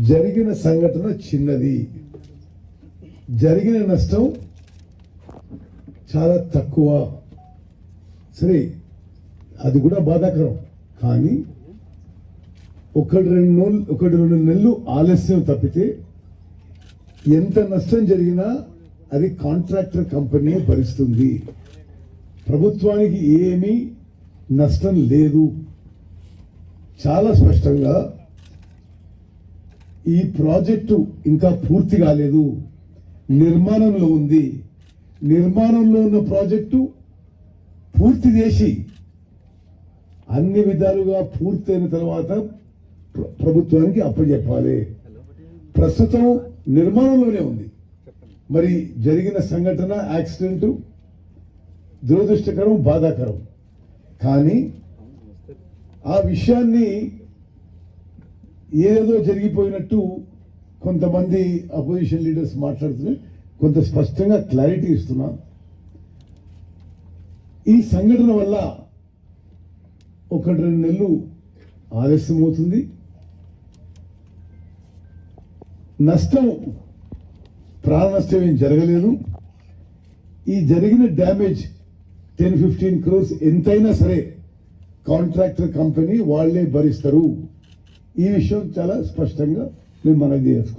జరిగిన సంఘటన చిన్నది. జరిగిన నష్టం చాలా తక్కువ. సరే అది కూడా బాధాకరం. కానీ ఒకటి రెండు నెలలు ఒకటి రెండు నెలలు ఆలస్యం తప్పితే ఎంత నష్టం జరిగినా అది కాంట్రాక్టర్ కంపెనీ భరిస్తుంది. ప్రభుత్వానికి ఏమీ నష్టం లేదు. చాలా స్పష్టంగా ఈ ప్రాజెక్టు ఇంకా పూర్తి కాలేదు. నిర్మాణంలో ఉంది. నిర్మాణంలో ఉన్న ప్రాజెక్టు పూర్తి చేసి అన్ని విధాలుగా పూర్తయిన తర్వాత ప్రభుత్వానికి అప్పచెప్పాలి ప్రస్తుతం నిర్మాణంలోనే ఉంది. మరి జరిగిన సంఘటన యాక్సిడెంట్ దురదృష్టకరం బాధాకరం. కానీ ఆ విషయాన్ని ఏదో జరిగిపోయినట్టు కొంతమంది అపోజిషన్ లీడర్స్ మాట్లాడుతున్నారు. కొంత స్పష్టంగా క్లారిటీ ఇస్తున్నా. ఈ సంఘటన వల్ల ఒకటి రెండు నెలలు ఆలస్యం అవుతుంది. నష్టం ప్రాణ నష్టం ఏం జరగలేదు. ఈ జరిగిన డ్యామేజ్ టెన్ ఫిఫ్టీన్ క్రోర్స్ ఎంతైనా సరే కాంట్రాక్టర్ కంపెనీ వాళ్ళే భరిస్తారు. ఈ విషయం చాలా స్పష్టంగా మేము మనకు చేసుకుంటాం